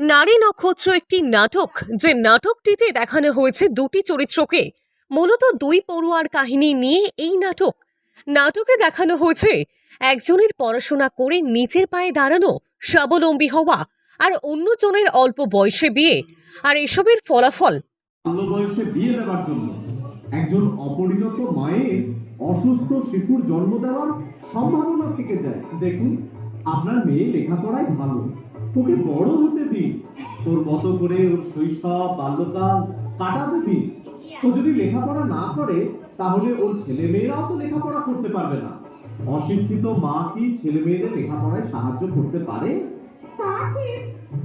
নারী নক্ষত্র একটি নাটক, যে নাটকটিতে দেখানো হয়েছে দুটি চরিত্রকে। মূলত দুই পড়ুয়ার কাহিনী নিয়ে এই নাটক। নাটকে দেখানো হয়েছে একজনের পড়াশোনা করে নিচের পায়ে দাঁড়ানো, স্বাবলম্বী হওয়া আর অন্যজনের অল্প বয়সে বিয়ে আর এসবের ফলাফল। বয়সে বিয়ে দেওয়ার জন্য একজন অপরিণত মায়ের অসুস্থ শিশুর জন্ম দেওয়ার সম্ভাবনা থেকে যায়। দেখুন, আপনার মেয়ে লেখাপড়ায় ভালো। ওকে বড় হতে দিন। তোর মতো করে ওর শৈশব বাল্যকাল কাটাতে দিন। ও যদি লেখাপড়া না করে তাহলে ওর ছেলে মেয়েরাও তো লেখাপড়া করতে পারবে না। অশিক্ষিত মা কি ছেলে মেয়েদের লেখাপড়ায় সাহায্য করতে পারে? তা ঠিক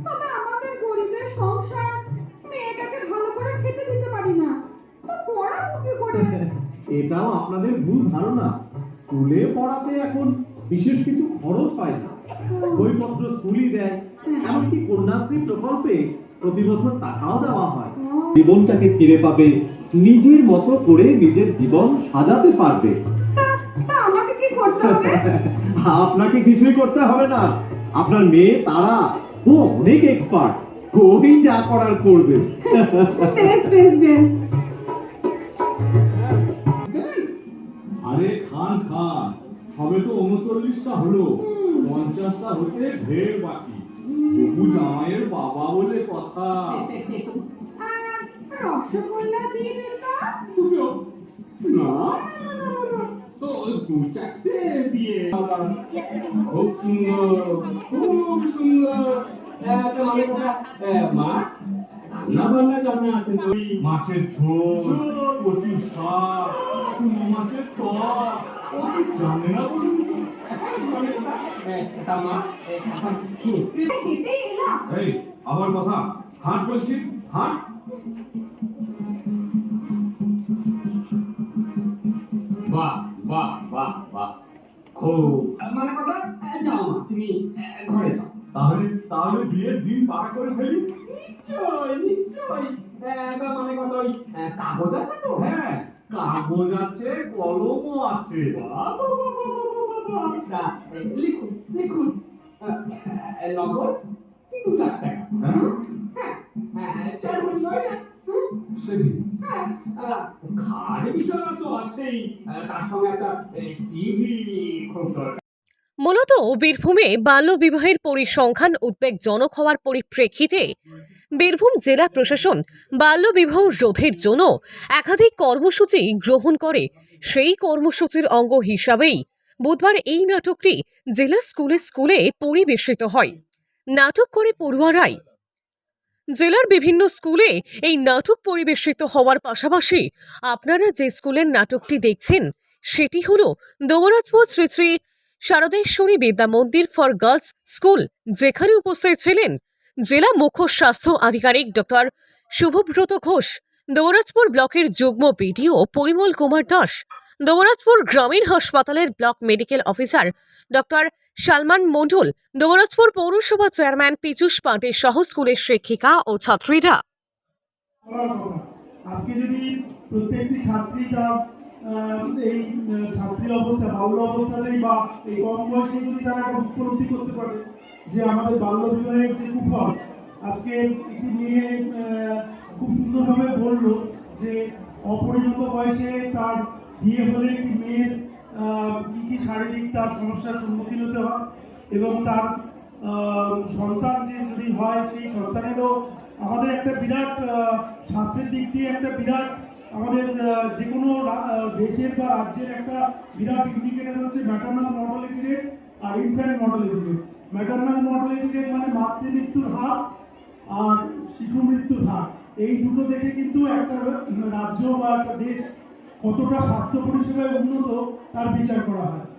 তবে আমাদের গরিবের সংসার মেয়েটাকে ভালো করে খেতে দিতে পারি না। তো পড়াবো কি করে? এটাও আপনাদের ভুল ধারণা। স্কুলে পড়াতে এখন বিশেষ কিছু খরচ হয় না। বইপত্র স্কুলই দেয়। এমনকি কন্যাশ্রী প্রকল্পে প্রতি বছর টাকাও দেওয়া হয়। জীবনটাকে ফিরে পাবে নিজের মতো করে নিজের জীবন সাজাতে পারবে। আপনাকে কিছুই করতে হবে না। আপনার মেয়ে তারা ও অনেক এক্সপার্ট ওই যা করার করবে। বেশ বেশ বেশ। আরে খান খান। সবে তো উনচল্লিশটা হলো। পঞ্চাশটা হতে ঢের বাকি। বহু জামাইয়ের বাবা বলে কথা। রসগোল্লা দিয়ে দুটো না তো দু চারটে দিয়ে। খুব সুন্দর খুব সুন্দর। মা রান্না বান্না জানা আছে তো? মাছের ঝোল কচু শাক চুনো মাছের টক ও কি জানে না বলুন মানে কথা, হেঁটে এলাম এই আবার কথা হাট বলছি হাট? বাহ বাহ বাহ বাহ। খুব। মানে কথা যাও মা তুমি ঘরে যাও। তাহলে তাহলে বিয়ের দিন পাকা করে ফেলি? নিশ্চয় নিশ্চয়। মানে কথা ওই কাগজ আছে তো? হ্যাঁ কাগজ আছে কলমও আছে। বাহ, মূলত বীরভূমে বাল্যবিবাহের পরিসংখ্যান উদ্বেগজনক হওয়ার পরিপ্রেক্ষিতে বীরভূম জেলা প্রশাসন বাল্যবিবাহ রোধের জন্য একাধিক কর্মসূচি গ্রহণ করে। সেই কর্মসূচির অঙ্গ হিসাবেই বুধবার এই নাটকটি জেলা স্কুলে স্কুলে পরিবেশিত হয়। নাটক করে পড়ুয়ারাই জেলার বিভিন্ন স্কুলে এই নাটক পরিবেশিত হওয়ার পাশাপাশি আপনারা যে স্কুলের নাটকটি দেখছেন, সেটি হল দৌরাজপুর শ্রী শ্রী শারদেশ্বরী বিদ্যা মন্দির ফর গার্লস স্কুল, যেখানে উপস্থিত ছিলেন জেলা মুখ্য স্বাস্থ্য আধিকারিক ডক্টর শুভব্রত ঘোষ দৌরাজপুর ব্লকের যুগ্ম বিডিও পরিমল কুমার দাস দৌরাজপুর গ্রামীণ হাসপাতালের block medical officer doctor Salman Mondal Daurajpur পৌরসভা চেয়ারম্যান পীযুষ পাণ্ডে সহ স্কুলের শিক্ষিকা ও ছাত্রীরা। আজকে যদি প্রত্যেকটি ছাত্রী তার এই ছাত্রী অবস্থা, বাল্য অবস্থাতেই বা এই কম বয়সে যদি তারা একটা উপলব্ধি করতে পারে, যে আমাদের বাল্য বিবাহের যে কুফল, আজকে একটি মেয়ে খুব সুন্দরভাবে বলল যে অপরিণত বয়সে তার বিয়ে হলে একটি মেয়ের কী কি শারীরিক তার সমস্যার সম্মুখীন হতে হয় এবং তার সন্তান যে যদি হয় সেই সন্তানেরও আমাদের একটা বিরাট স্বাস্থ্যের দিক দিয়ে একটা বিরাট আমাদের যে কোনো দেশের বা রাজ্যের একটা বিরাট ইন্ডিকেটর হচ্ছে ম্যাটার্নাল মর্টালিটি রেট আর infant mortality rate maternal mortality rate মানে মাতৃ মৃত্যুর হার আর শিশু মৃত্যুর হার। এই দুটো দেখে কিন্তু একটা রাজ্য বা একটা দেশ কতটা স্বাস্থ্য পরিষেবায় উন্নত তার বিচার করা হয়।